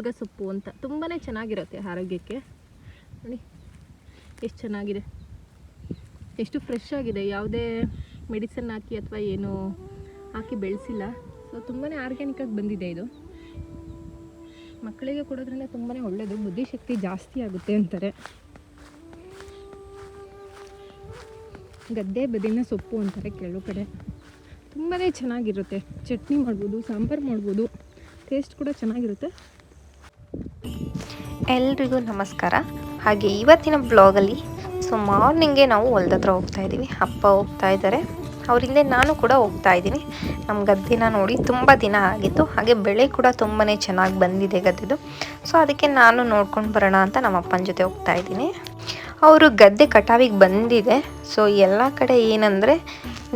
ಮುರುಗ ಸೊಪ್ಪು ಅಂತ. ತುಂಬಾ ಚೆನ್ನಾಗಿರುತ್ತೆ ಆರೋಗ್ಯಕ್ಕೆ. ನೋಡಿ, ಎಷ್ಟು ಚೆನ್ನಾಗಿದೆ. ಎಷ್ಟು ಫ್ರೆಶ್ ಆಗಿದೆ. ಯಾವುದೇ ಮೆಡಿಸನ್ ಹಾಕಿ ಅಥವಾ ಏನು ಹಾಕಿ ಬೆಳೆಸಿಲ್ಲ. ಸೊ ತುಂಬಾ ಆರ್ಗ್ಯಾನಿಕಾಗಿ ಬಂದಿದೆ ಇದು. ಮಕ್ಕಳಿಗೆ ಕೊಡೋದ್ರಿಂದ ತುಂಬಾ ಒಳ್ಳೆಯದು ಬುದ್ಧಿಶಕ್ತಿ ಜಾಸ್ತಿ ಆಗುತ್ತೆ ಅಂತಾರೆ. ಗದ್ದೆ, ಬದಿನ ಸೊಪ್ಪು ಅಂತಾರೆ ಕೆಲವು ಕಡೆ. ತುಂಬಾ ಚೆನ್ನಾಗಿರುತ್ತೆ. ಚಟ್ನಿ ಮಾಡ್ಬೋದು, ಸಾಂಬಾರು ಮಾಡ್ಬೋದು. ಟೇಸ್ಟ್ ಕೂಡ ಚೆನ್ನಾಗಿರುತ್ತೆ. ಎಲ್ರಿಗೂ ನಮಸ್ಕಾರ. ಹಾಗೆ ಇವತ್ತಿನ ಬ್ಲಾಗಲ್ಲಿ ಸೊ ಮಾರ್ನಿಂಗೆ ನಾವು ಹೊಲ್ದತ್ರ ಹೋಗ್ತಾ ಇದ್ದೀವಿ. ಅಪ್ಪ ಹೋಗ್ತಾ ಇದ್ದಾರೆ. ಅವರಿಂದೆ ನಾನು ಕೂಡ ಹೋಗ್ತಾ ಇದ್ದೀನಿ. ನಮ್ಮ ಗದ್ದೆನ ನೋಡಿ ತುಂಬ ದಿನ ಆಗಿತ್ತು. ಹಾಗೆ ಬೆಳೆ ಕೂಡ ತುಂಬಾ ಚೆನ್ನಾಗಿ ಬಂದಿದೆ ಗದ್ದೆದು. ಸೊ ಅದಕ್ಕೆ ನಾನು ನೋಡ್ಕೊಂಡು ಬರೋಣ ಅಂತ ನಮ್ಮ ಅಪ್ಪನ ಜೊತೆ ಹೋಗ್ತಾ ಇದ್ದೀನಿ. ಅವರು ಗದ್ದೆ ಕಟಾವಿಗೆ ಬಂದಿದೆ. ಸೊ ಎಲ್ಲ ಕಡೆ ಏನಂದರೆ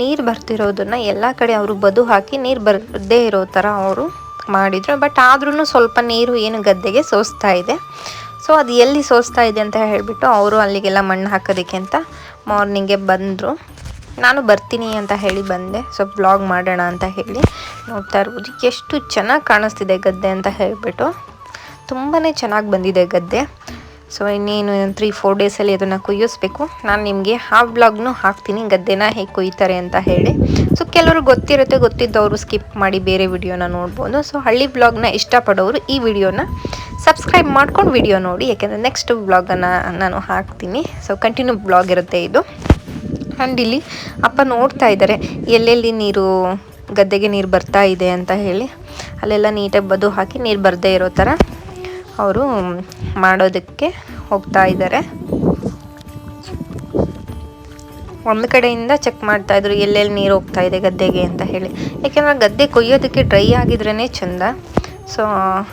ನೀರು ಬರ್ತಿರೋದನ್ನು ಎಲ್ಲ ಕಡೆ ಅವರು ಬದು ಹಾಕಿ ನೀರು ಬರದೇ ಇರೋ ಥರ ಅವರು ಮಾಡಿದರು ಬಟ್ ಆದ್ರೂ ಸ್ವಲ್ಪ ನೀರು ಏನು ಗದ್ದೆಗೆ ಸೋಸ್ತಾ ಇದೆ. ಸೊ ಅದು ಎಲ್ಲಿ ಸೋಸ್ತಾ ಇದೆ ಅಂತ ಹೇಳಿಬಿಟ್ಟು ಅವರು ಅಲ್ಲಿಗೆಲ್ಲ ಮಣ್ಣು ಹಾಕೋದಕ್ಕೆ ಅಂತ ಮಾರ್ನಿಂಗೆ ಬಂದರು. ನಾನು ಬರ್ತೀನಿ ಅಂತ ಹೇಳಿ ಬಂದೆ. ಸೊ ಬ್ಲಾಗ್ ಮಾಡೋಣ ಅಂತ ಹೇಳಿ ನೋಡ್ತಾ ಇರ್ಬೋದು. ಎಷ್ಟು ಚೆನ್ನಾಗಿ ಕಾಣಿಸ್ತಿದೆ ಗದ್ದೆ ಅಂತ ಹೇಳಿಬಿಟ್ಟು. ತುಂಬಾ ಚೆನ್ನಾಗಿ ಬಂದಿದೆ ಗದ್ದೆ. ಸೊ ಇನ್ನೇನು ತ್ರೀ ಫೋರ್ ಡೇಸಲ್ಲಿ ಅದನ್ನು ಕುಯ್ಯಿಸ್ಬೇಕು. ನಾನು ನಿಮಗೆ ಆ ಬ್ಲಾಗ್ನು ಹಾಕ್ತೀನಿ ಗದ್ದೆನ ಹೇಗೆ ಕುಯ್ತಾರೆ ಅಂತ ಹೇಳಿ. ಸೊ ಕೆಲವರು ಗೊತ್ತಿರುತ್ತೆ, ಗೊತ್ತಿದ್ದವರು ಸ್ಕಿಪ್ ಮಾಡಿ ಬೇರೆ ವಿಡಿಯೋನ ನೋಡ್ಬೋದು. ಸೊ ಹಳ್ಳಿ ಬ್ಲಾಗ್ನ ಇಷ್ಟಪಡೋರು ಈ ವಿಡಿಯೋನ ಸಬ್ಸ್ಕ್ರೈಬ್ ಮಾಡ್ಕೊಂಡು ವಿಡಿಯೋ ನೋಡಿ. ಯಾಕೆಂದರೆ ನೆಕ್ಸ್ಟ್ ಬ್ಲಾಗನ್ನು ನಾನು ಹಾಕ್ತೀನಿ. ಸೊ ಕಂಟಿನ್ಯೂ ಬ್ಲಾಗ್ ಇರುತ್ತೆ ಇದು. ಆ್ಯಂಡ್ ಇಲ್ಲಿ ಅಪ್ಪ ನೋಡ್ತಾ ಇದ್ದಾರೆ ಎಲ್ಲೆಲ್ಲಿ ನೀರು, ಗದ್ದೆಗೆ ನೀರು ಬರ್ತಾ ಇದೆ ಅಂತ ಹೇಳಿ. ಅಲ್ಲೆಲ್ಲ ನೀಟಾಗಿ ಬದು ಹಾಕಿ ನೀರು ಬರದೇ ಇರೋ ಥರ. ಅವರು ಮಾಡೋದಕ್ಕೆ ಹೋಗ್ತಾ ಇದ್ದಾರೆ. ಒಂದು ಕಡೆಯಿಂದ ಚೆಕ್ ಮಾಡ್ತಾ ಇದ್ರು, ಎಲ್ಲೆಲ್ಲಿ ನೀರು ಹೋಗ್ತಾ ಇದೆ ಗದ್ದೆಗೆ ಅಂತ ಹೇಳಿ. ಯಾಕೆಂದರೆ ಗದ್ದೆ ಕೊಯ್ಯೋದಕ್ಕೆ ಡ್ರೈ ಆಗಿದ್ರೇ ಚೆಂದ. ಸೊ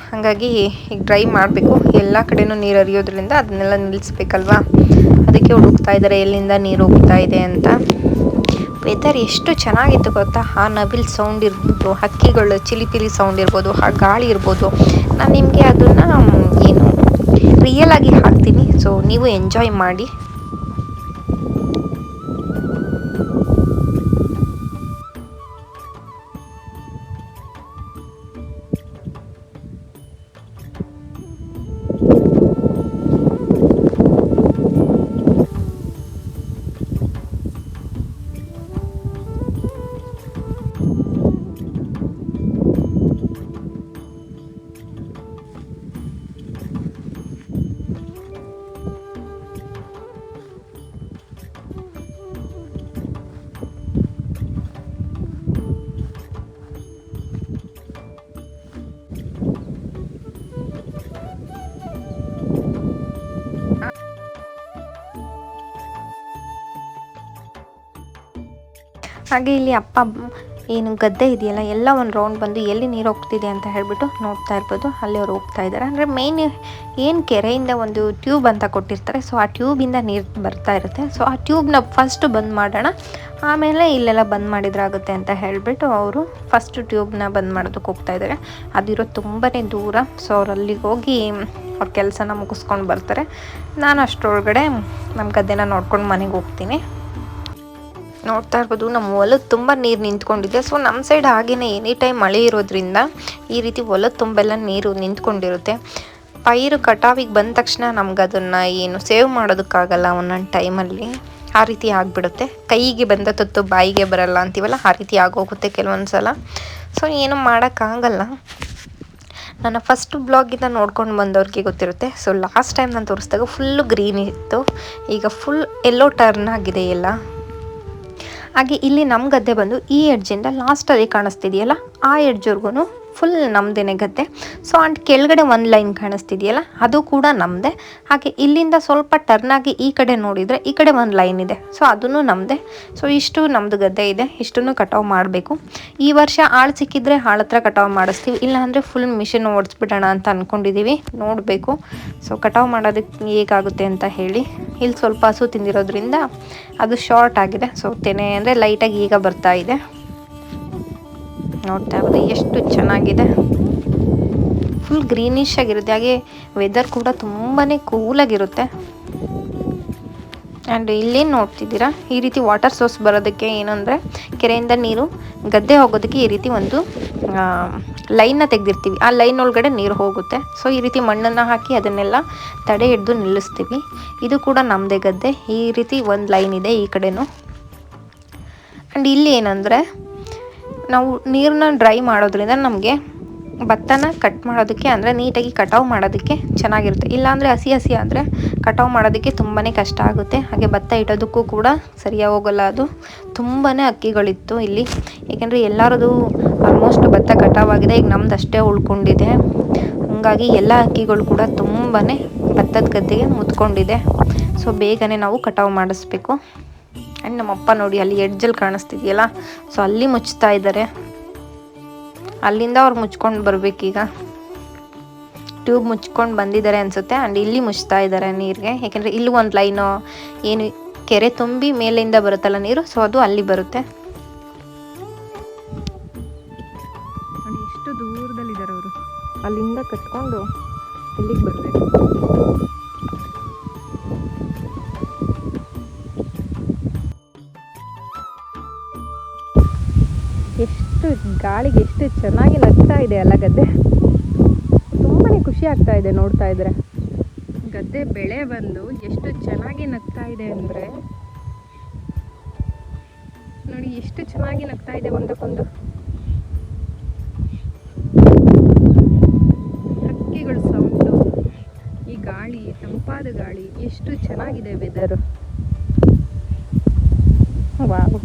ಹಾಗಾಗಿ ಈಗ ಡ್ರೈ ಮಾಡಬೇಕು. ಎಲ್ಲ ಕಡೆನೂ ನೀರು ಹರಿಯೋದ್ರಿಂದ ಅದನ್ನೆಲ್ಲ ನಿಲ್ಲಿಸ್ಬೇಕಲ್ವಾ ಅದಕ್ಕೆ ಹುಡುಕ್ತಾ ಇದ್ದಾರೆ, ಎಲ್ಲಿಂದ ನೀರು ಹೋಗ್ತಾ ಇದೆ ಅಂತ. ವೆದರ್ ಎಷ್ಟು ಚೆನ್ನಾಗಿತ್ತು ಗೊತ್ತಾ? ಆ ನವಿಲ್ ಸೌಂಡ್ ಇರ್ಬೋದು, ಹಕ್ಕಿಗಳು, ಚಿಲಿಪಿಲಿ ಸೌಂಡ್ ಇರ್ಬೋದು, ಆ ಗಾಳಿ ಇರ್ಬೋದು. ನಾನು ನಿಮಗೆ ಅದನ್ನು ಏನು ರಿಯಲ್ ಆಗಿ ಹಾಕ್ತೀನಿ. ಸೊ ನೀವು ಎಂಜಾಯ್ ಮಾಡಿ. ಹಾಗೆ ಇಲ್ಲಿ ಅಪ್ಪ ಏನು ಗದ್ದೆ ಇದೆಯಲ್ಲ, ಎಲ್ಲ ಒಂದು ರೌಂಡ್ ಬಂದು ಎಲ್ಲಿ ನೀರು ಹೋಗ್ತಿದೆ ಅಂತ ಹೇಳಿಬಿಟ್ಟು ನೋಡ್ತಾ ಇರ್ಬೋದು. ಅಲ್ಲಿ ಅವ್ರು ಹೋಗ್ತಾ ಇದ್ದಾರೆ. ಅಂದರೆ ಮೇಯ್ನ್ ಏನು ಕೆರೆಯಿಂದ ಒಂದು ಟ್ಯೂಬ್ ಅಂತ ಕೊಟ್ಟಿರ್ತಾರೆ. ಸೊ ಆ ಟ್ಯೂಬಿಂದ ನೀರು ಬರ್ತಾ ಇರುತ್ತೆ. ಸೊ ಆ ಟ್ಯೂಬ್ನ ಫಸ್ಟ್ ಬಂದ್ ಮಾಡೋಣ. ಆಮೇಲೆ ಇಲ್ಲೆಲ್ಲ ಬಂದ್ ಮಾಡಿದ್ರಾಗುತ್ತೆ ಅಂತ ಹೇಳಿಬಿಟ್ಟು ಅವರು ಫಸ್ಟ್ ಟ್ಯೂಬ್ನ ಬಂದ್ ಮಾಡೋದಕ್ಕೆ ಹೋಗ್ತಾ ಇದ್ದಾರೆ. ಅದಿರೋ ತುಂಬಾ ದೂರ. ಸೊ ಅವ್ರು ಅಲ್ಲಿಗೆ ಹೋಗಿ ಅವ್ರ ಕೆಲಸನ ಮುಗಿಸ್ಕೊಂಡು ಬರ್ತಾರೆ. ನಾನು ಅಷ್ಟರೊಳಗಡೆ ನಮ್ಮ ಗದ್ದೆನ ನೋಡ್ಕೊಂಡು ಮನೆಗೆ ಹೋಗ್ತೀನಿ. ನೋಡ್ತಾ ಇರ್ಬೋದು ನಮ್ಮ ಹೊಲದ ತುಂಬ ನೀರು ನಿಂತ್ಕೊಂಡಿದೆ. ಸೊ ನಮ್ಮ ಸೈಡ್ ಹಾಗೇನೆ ಎನಿ ಟೈಮ್ ಮಳೆ ಇರೋದ್ರಿಂದ ಈ ರೀತಿ ಹೊಲದ ತುಂಬೆಲ್ಲ ನೀರು ನಿಂತ್ಕೊಂಡಿರುತ್ತೆ. ಪೈರು ಕಟಾವಿಗೆ ಬಂದ ತಕ್ಷಣ ನಮ್ಗೆ ಅದನ್ನು ಏನು ಸೇವ್ ಮಾಡೋದಕ್ಕಾಗಲ್ಲ ಒಂದೊಂದು ಟೈಮಲ್ಲಿ ಆ ರೀತಿ ಆಗಿಬಿಡುತ್ತೆ. ಕೈಗೆ ಬಂದ ತತ್ತು ಬಾಯಿಗೆ ಬರಲ್ಲ ಅಂತೀವಲ್ಲ, ಆ ರೀತಿ ಆಗೋಗುತ್ತೆ ಕೆಲವೊಂದು ಸಲ ಸೊ ಏನು ಮಾಡೋಕ್ಕಾಗಲ್ಲ. ನನ್ನ ಫಸ್ಟ್ ಬ್ಲಾಗಿಂದ ನೋಡ್ಕೊಂಡು ಬಂದವ್ರಿಗೆ ಗೊತ್ತಿರುತ್ತೆ. ಸೊ ಲಾಸ್ಟ್ ಟೈಮ್ ನಾನು ತೋರಿಸಿದಾಗ ಫುಲ್ಲು ಗ್ರೀನ್ ಇತ್ತು. ಈಗ ಫುಲ್ ಎಲ್ಲೋ ಟರ್ನ್ ಆಗಿದೆ ಎಲ್ಲ. ಹಾಗೆ ಇಲ್ಲಿ ನಮ್ಮ ಗದ್ದೆ ಬಂದು ಈ ಎಡ್ಜಿಂದ ಲಾಸ್ಟಲ್ಲಿ ಕಾಣಿಸ್ತಿದೆಯಲ್ಲ? ಆ ಎಡ್ಜ್ವರ್ಗು ಫುಲ್ ನಮ್ಮದೇನೆ ಗದ್ದೆ ಸೊ ಅಂಡ್ ಕೆಳಗಡೆ ಒಂದು ಲೈನ್ ಕಾಣಿಸ್ತಿದೆಯಲ್ಲ, ಅದು ಕೂಡ ನಮ್ಮದೇ ಹಾಗೆ ಇಲ್ಲಿಂದ ಸ್ವಲ್ಪ ಟರ್ನ್ ಆಗಿ ಈ ಕಡೆ ನೋಡಿದರೆ ಈ ಕಡೆ ಒಂದು ಲೈನ್ ಇದೆ. ಸೊ ಅದನ್ನು ನಮ್ಮದೇ ಸೊ ಇಷ್ಟು ನಮ್ಮದು ಗದ್ದೆ ಇದೆ. ಇಷ್ಟನ್ನು ಕಟಾವು ಮಾಡಬೇಕು. ಈ ವರ್ಷ ಆಳು ಸಿಕ್ಕಿದ್ರೆ ಆಳ ಹತ್ರ ಕಟಾವು ಮಾಡಿಸ್ತೀವಿ. ಇಲ್ಲಾಂದರೆ ಫುಲ್ ಮಿಷಿನ್ ಓಡಿಸ್ಬಿಡೋಣ ಅಂತ ಅಂದ್ಕೊಂಡಿದ್ದೀವಿ ನೋಡಬೇಕು. ಸೊ ಕಟಾವು ಮಾಡೋದಕ್ಕೆ ಹೇಗಾಗುತ್ತೆ ಅಂತ ಹೇಳಿ. ಇಲ್ಲಿ ಸ್ವಲ್ಪ ಹಸು ತಿಂದಿರೋದ್ರಿಂದ ಅದು ಶಾರ್ಟ್ ಆಗಿದೆ. ಸೊ ತೆನೆ ಅಂದರೆ ಲೈಟಾಗಿ ಈಗ ಬರ್ತಾ ಇದೆ. ನೋಡ್ತಾ ಇರೋದು ಎಷ್ಟು ಚೆನ್ನಾಗಿದೆ. ಫುಲ್ ಗ್ರೀನಿಶ್ ಆಗಿರುತ್ತೆ. ಹಾಗೆ ವೆದರ್ ಕೂಡ ತುಂಬಾ ಕೂಲಾಗಿರುತ್ತೆ ಆ್ಯಂಡ್ ಇಲ್ಲೇನು ನೋಡ್ತಿದ್ದೀರಾ? ಈ ರೀತಿ ವಾಟರ್ ಸೋರ್ಸ್ ಬರೋದಕ್ಕೆ ಏನಂದರೆ, ಕೆರೆಯಿಂದ ನೀರು ಗದ್ದೆ ಹೋಗೋದಕ್ಕೆ ಈ ರೀತಿ ಒಂದು ಲೈನ್ನ ತೆಗೆದಿರ್ತೀವಿ. ಆ ಲೈನ್ ಒಳಗಡೆ ನೀರು ಹೋಗುತ್ತೆ. ಸೊ ಈ ರೀತಿ ಮಣ್ಣನ್ನು ಹಾಕಿ ಅದನ್ನೆಲ್ಲ ತಡೆ ಹಿಡಿದು ನಿಲ್ಲಿಸ್ತೀವಿ. ಇದು ಕೂಡ ನಮ್ಮದೇ ಗದ್ದೆ. ಈ ರೀತಿ ಒಂದು ಲೈನ್ ಇದೆ ಈ ಕಡೆನೂ. ಆ್ಯಂಡ್ ಇಲ್ಲಿ ಏನಂದರೆ ನಾವು ನೀರನ್ನ ಡ್ರೈ ಮಾಡೋದ್ರಿಂದ ನಮಗೆ ಭತ್ತನ ಕಟ್ ಮಾಡೋದಕ್ಕೆ ಅಂದರೆ ನೀಟಾಗಿ ಕಟಾವು ಮಾಡೋದಕ್ಕೆ ಚೆನ್ನಾಗಿರುತ್ತೆ. ಇಲ್ಲಾಂದರೆ ಹಸಿ ಹಸಿ ಆದರೆ ಕಟಾವು ಮಾಡೋದಕ್ಕೆ ತುಂಬಾ ಕಷ್ಟ ಆಗುತ್ತೆ. ಹಾಗೆ ಭತ್ತ ಇಡೋದಕ್ಕೂ ಕೂಡ ಸರಿಯಾಗಿ ಹೋಗಲ್ಲ ಅದು. ತುಂಬಾ ಅಕ್ಕಿಗಳಿತ್ತು ಇಲ್ಲಿ. ಏಕೆಂದರೆ ಎಲ್ಲರದು ಆಲ್ಮೋಸ್ಟ್ ಭತ್ತ ಕಟಾವಾಗಿದೆ ಈಗ ನಮ್ದು ಅಷ್ಟೇ ಉಳ್ಕೊಂಡಿದೆ. ಹಾಗಾಗಿ ಎಲ್ಲ ಅಕ್ಕಿಗಳು ಕೂಡ ತುಂಬಾ ಭತ್ತದ ಗದ್ದೆಗೆ ಮುತ್ಕೊಂಡಿದೆ. ಸೊ ಬೇಗನೆ ನಾವು ಕಟಾವು ಮಾಡಿಸ್ಬೇಕು. ಆ್ಯಂಡ್ ನಮ್ಮಪ್ಪ ನೋಡಿ, ಅಲ್ಲಿ ಎಡ್ಜಲ್ಲಿ ಕಾಣಿಸ್ತಿದೆಯಲ್ಲ? ಸೊ ಅಲ್ಲಿ ಮುಚ್ತಾ ಇದ್ದಾರೆ. ಅಲ್ಲಿಂದ ಅವ್ರು ಮುಚ್ಕೊಂಡು ಬರಬೇಕೀಗ. ಟ್ಯೂಬ್ ಮುಚ್ಕೊಂಡು ಬಂದಿದ್ದಾರೆ ಅನಿಸುತ್ತೆ. ಆ್ಯಂಡ್ ಇಲ್ಲಿ ಮುಚ್ತಾ ಇದ್ದಾರೆ ನೀರಿಗೆ. ಯಾಕೆಂದರೆ ಇಲ್ಲಿ ಒಂದು ಲೈನು ಏನು, ಕೆರೆ ತುಂಬಿ ಮೇಲಿಂದ ಬರುತ್ತಲ್ಲ ನೀರು? ಸೊ ಅದು ಅಲ್ಲಿ ಬರುತ್ತೆ. ಎಷ್ಟು ದೂರದಲ್ಲಿದ್ದಾರೆ ಅವರು. ಅಲ್ಲಿಂದ ಕಟ್ಕೊಂಡು ಇಲ್ಲಿಗೆ ಬರಬೇಕು. ಎಷ್ಟು ಗಾಳಿಗೆ ಎಷ್ಟು ಚೆನ್ನಾಗಿ ನಗ್ತಾ ಇದೆ ಅಲ್ಲ ಗದ್ದೆ? ತುಂಬಾ ಖುಷಿ ಆಗ್ತಾ ಇದೆ ನೋಡ್ತಾ ಇದ್ರೆ. ಗದ್ದೆ ಬೆಳೆ ಬಂದು ಎಷ್ಟು ಚೆನ್ನಾಗಿ ನಗ್ತಾ ಇದೆ ಅಂದರೆ, ನೋಡಿ ಎಷ್ಟು ಚೆನ್ನಾಗಿ ನಗ್ತಾ ಇದೆ ಒಂದಕ್ಕೊಂದು. ಹಕ್ಕಿಗಳು ಸೌಂಡು, ಈ ಗಾಳಿ, ತಂಪಾದ ಗಾಳಿ ಎಷ್ಟು ಚೆನ್ನಾಗಿದೆ ವೆದರು ವಾವ್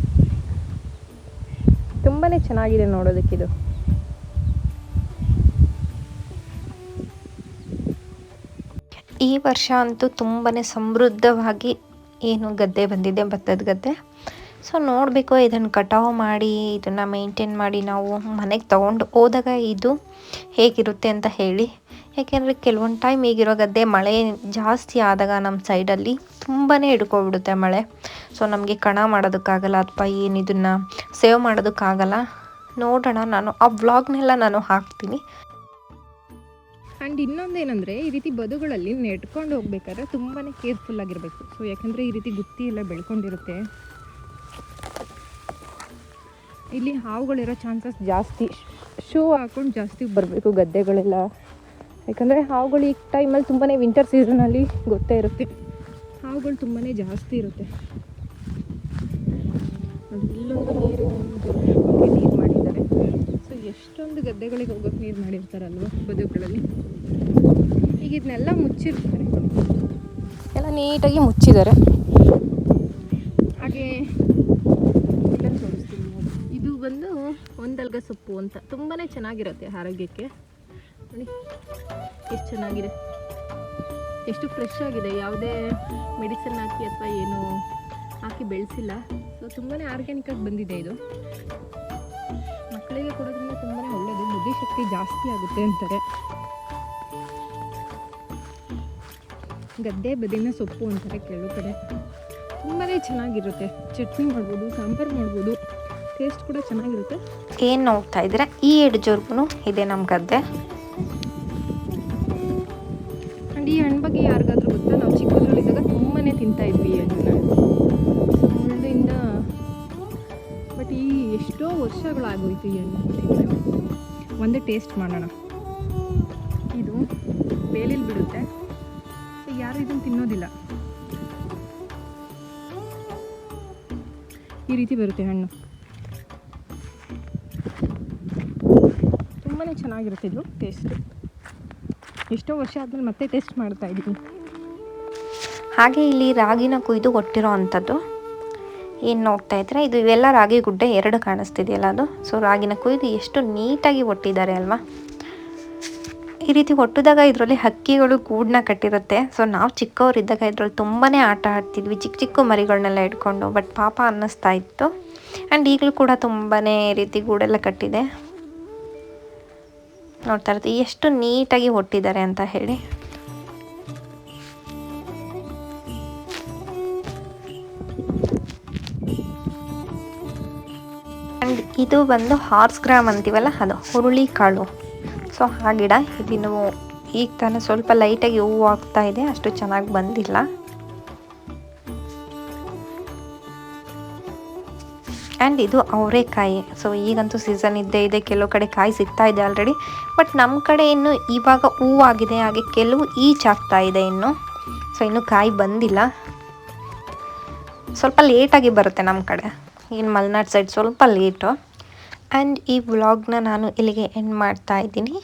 ತುಂಬಾ ಚೆನ್ನಾಗಿದೆ ನೋಡೋದಕ್ಕಿದು ಈ ವರ್ಷ ಅಂತೂ ತುಂಬಾ ಸಮೃದ್ಧವಾಗಿ ಏನು ಗದ್ದೆ ಬಂದಿದೆ, ಭತ್ತದ ಗದ್ದೆ. ಸೊ ನೋಡಬೇಕು, ಇದನ್ನು ಕಟಾವು ಮಾಡಿ, ಇದನ್ನು ಮೇಂಟೈನ್ ಮಾಡಿ ನಾವು ಮನೆಗೆ ತೊಗೊಂಡು ಹೋದಾಗ ಇದು ಹೇಗಿರುತ್ತೆ ಅಂತ ಹೇಳಿ. ಯಾಕೆಂದರೆ ಕೆಲವೊಂದು ಟೈಮ್ ಈಗಿರೋ ಗದ್ದೆ ಮಳೆ ಜಾಸ್ತಿ ಆದಾಗ ನಮ್ಮ ಸೈಡಲ್ಲಿ ತುಂಬಾ ಹಿಡ್ಕೊಬಿಡುತ್ತೆ ಮಳೆ. ಸೊ ನಮಗೆ ಕಣ ಮಾಡೋದಕ್ಕಾಗಲ್ಲ, ಅಥವಾ ಏನು ಇದನ್ನು ಸೇವ್ ಮಾಡೋದಕ್ಕಾಗಲ್ಲ. ನೋಡೋಣ ನಾನು. ಆ ವ್ಲಾಗ್ನೆಲ್ಲ ನಾನು ಹಾಕ್ತೀನಿ. ಆ್ಯಂಡ್ ಇನ್ನೊಂದೇನೆಂದರೆ, ಈ ರೀತಿ ಬದುಗಳಲ್ಲಿ ನೆಟ್ಕೊಂಡು ಹೋಗ್ಬೇಕಾದ್ರೆ ತುಂಬಾ ಕೇರ್ಫುಲ್ ಆಗಿರಬೇಕು. ಸೊ ಯಾಕಂದರೆ ಈ ರೀತಿ ಗುತ್ತಿ ಎಲ್ಲ ಬೆಳ್ಕೊಂಡಿರುತ್ತೆ. ಇಲ್ಲಿ ಹಾವುಗಳಿರೋ ಚಾನ್ಸಸ್ ಜಾಸ್ತಿ. ಶೂ ಹಾಕೊಂಡು ಜಾಸ್ತಿ ಬರಬೇಕು ಗದ್ದೆಗಳೆಲ್ಲ. ಯಾಕಂದರೆ ಹಾವುಗಳು ಈ ಟೈಮಲ್ಲಿ ತುಂಬಾ ವಿಂಟರ್ ಸೀಸನಲ್ಲಿ ಗೊತ್ತೇ ಇರುತ್ತೆ. ಹಾವುಗಳು ತುಂಬಾ ಜಾಸ್ತಿ ಇರುತ್ತೆ. ಎಷ್ಟೊಂದು ಗದ್ದೆಗಳಿಗೆ ಹೋಗೋಕೆ ನೀರು ಮಾಡಿರ್ತಾರಲ್ವ ಬದುಗಳಲ್ಲಿ ಈಗ ಇದನ್ನೆಲ್ಲ ಮುಚ್ಚಿರ್ತಾರೆ. ಎಲ್ಲ ನೀಟಾಗಿ ಮುಚ್ಚಿದ್ದಾರೆ. ಹಾಗೆ ತೋರಿಸ್ತೀನಿ. ಇದು ಬಂದು ಒಂದಲ್ಗ ಸೊಪ್ಪು ಅಂತ. ತುಂಬಾ ಚೆನ್ನಾಗಿರುತ್ತೆ ಆರೋಗ್ಯಕ್ಕೆ. ನೋಡಿ ಎಷ್ಟು ಚೆನ್ನಾಗಿದೆ. ಎಷ್ಟು ಫ್ರೆಶ್ ಆಗಿದೆ. ಯಾವುದೇ ಮೆಡಿಸಿನ್ ಹಾಕಿ ಅಥವಾ ಏನು ಹಾಕಿ ಬೆಳೆಸಿಲ್ಲ. ಸೊ ತುಂಬಾ ಆರ್ಗ್ಯಾನಿಕಾಗಿ ಬಂದಿದೆ ಇದು. ಮಕ್ಕಳಿಗೆ ಕೊಡೋದ್ರಿಂದ ತುಂಬಾ ಒಳ್ಳೆಯದು ಬುದ್ಧಿಶಕ್ತಿ ಜಾಸ್ತಿ ಆಗುತ್ತೆ ಅಂತಾರೆ. ಗದ್ದೆ ಬದಿನ ಸೊಪ್ಪು ಅಂತಾರೆ ಕೆಲವು ಕಡೆ. ತುಂಬಾ ಚೆನ್ನಾಗಿರುತ್ತೆ. ಚಟ್ನಿ ಮಾಡ್ಬೋದು ಸಾಂಬಾರು ಮಾಡ್ಬೋದು. ಟೇಸ್ಟ್ ಕೂಡ ಚೆನ್ನಾಗಿರುತ್ತೆ. ಏನು ನೋಡ್ತಾ ಇದ್ರೆ ಈ ಎಡ್ಜವರೆಗೂ ಇದೆ ನಮ್ಮ ಗದ್ದೆ. ಆ್ಯಂಡ್ ಈ ಹಣ್ಣು ಬಗ್ಗೆ ಯಾರಿಗಾದ್ರೂ ಗೊತ್ತಾ? ನಾವು ಚಿಕ್ಕದ್ರಲ್ಲಿದ್ದಾಗ ತುಂಬಾ ತಿಂತಾ ಇದ್ವಿ ಈ ವರ್ಷಗಳಾಗೋಯ್ತು ಎಣ್ಣೆ ಒಂದು ಟೇಸ್ಟ್ ಮಾಡೋಣ. ಇದು ಬೇಲಿಲ್ ಬಿಡುತ್ತೆ. ಯಾರು ಇದನ್ನು ತಿನ್ನೋದಿಲ್ಲ. ಈ ರೀತಿ ಬರುತ್ತೆ ಹಣ್ಣು. ತುಂಬಾ ಚೆನ್ನಾಗಿರುತ್ತೆ ಇದು ಟೇಸ್ಟ್ ಎಷ್ಟೋ ವರ್ಷ ಆದ್ಮೇಲೆ ಮತ್ತೆ ಟೇಸ್ಟ್ ಮಾಡ್ತಾ ಇದ್ದೀನಿ ಹಾಗೆ ಇಲ್ಲಿ ರಾಗಿನ ಕುಯ್ದು ಕೊಟ್ಟಿರೋ ಅಂಥದ್ದು. ಏನು ನೋಡ್ತಾ ಇದ್ರೆ ಇದು ಇವೆಲ್ಲ ರಾಗಿ ಗುಡ್ಡೆ ಎರಡು ಕಾಣಿಸ್ತಿದೆಯಲ್ಲ ಅದು? ಸೊ ರಾಗಿನ ಕುಯ್ದು ಎಷ್ಟು ನೀಟಾಗಿ ಒಟ್ಟಿದ್ದಾರೆ ಅಲ್ವಾ? ಈ ರೀತಿ ಒಟ್ಟಿದಾಗ ಇದರಲ್ಲಿ ಹಕ್ಕಿಗಳು ಗೂಡನ್ನ ಕಟ್ಟಿರುತ್ತೆ. ಸೊ ನಾವು ಚಿಕ್ಕವರಿದ್ದಾಗ ಇದರಲ್ಲಿ ತುಂಬಾ ಆಟ ಆಡ್ತಿದ್ವಿ. ಚಿಕ್ಕ ಚಿಕ್ಕ ಮರಿಗಳನ್ನೆಲ್ಲ ಇಟ್ಕೊಂಡು ಬಟ್ ಪಾಪ ಅನ್ನಿಸ್ತಾ ಇತ್ತು. ಆ್ಯಂಡ್ ಈಗಲೂ ಕೂಡ ತುಂಬಾ ರೀತಿ ಗೂಡೆಲ್ಲ ಕಟ್ಟಿದೆ. ನೋಡ್ತಾ ಇರ್ತೀವಿ ಎಷ್ಟು ನೀಟಾಗಿ ಒಟ್ಟಿದ್ದಾರೆ ಅಂತ ಹೇಳಿ. ಆ್ಯಂಡ್ ಇದು ಬಂದು ಹಾರ್ಸ್ ಗ್ರಾಮ್ ಅಂತೀವಲ್ಲ, ಅದು ಹುರುಳಿ ಕಾಳು. ಸೊ ಆ ಗಿಡ ಈಗ ತಾನೇ ಸ್ವಲ್ಪ ಲೈಟಾಗಿ ಹೂವು ಆಗ್ತಾ ಇದೆ, ಅಷ್ಟು ಚೆನ್ನಾಗಿ ಬಂದಿಲ್ಲ. ಆ್ಯಂಡ್ ಇದು ಅವರೆಕಾಯಿ. ಸೊ ಈಗಂತೂ ಸೀಸನ್ ಇದ್ದೇ ಇದೆ, ಕೆಲವು ಕಡೆ ಕಾಯಿ ಸಿಗ್ತಾ ಇದೆ ಆಲ್ರೆಡಿ ಬಟ್ ನಮ್ಮ ಕಡೆ ಇನ್ನು ಇವಾಗ ಹೂವಾಗಿದೆ ಹಾಗೆ ಕೆಲವು ಈಚ್ ಆಗ್ತಾ ಇದೆ ಇನ್ನು. ಸೊ ಇನ್ನು ಕಾಯಿ ಬಂದಿಲ್ಲ. ಸ್ವಲ್ಪ ಲೇಟಾಗಿ ಬರುತ್ತೆ ನಮ್ಮ ಕಡೆ. ಇನ್ನು ಮಲ್ನಾಡ್ ಸೈಡ್ ಸ್ವಲ್ಪ ಲೇಟು ಆ್ಯಂಡ್ ಈ ವ್ಲಾಗ್ನ ನಾನು ಇಲ್ಲಿಗೆ ಎಂಡ್ ಮಾಡ್ತಾ ಇದ್ದೀನಿ.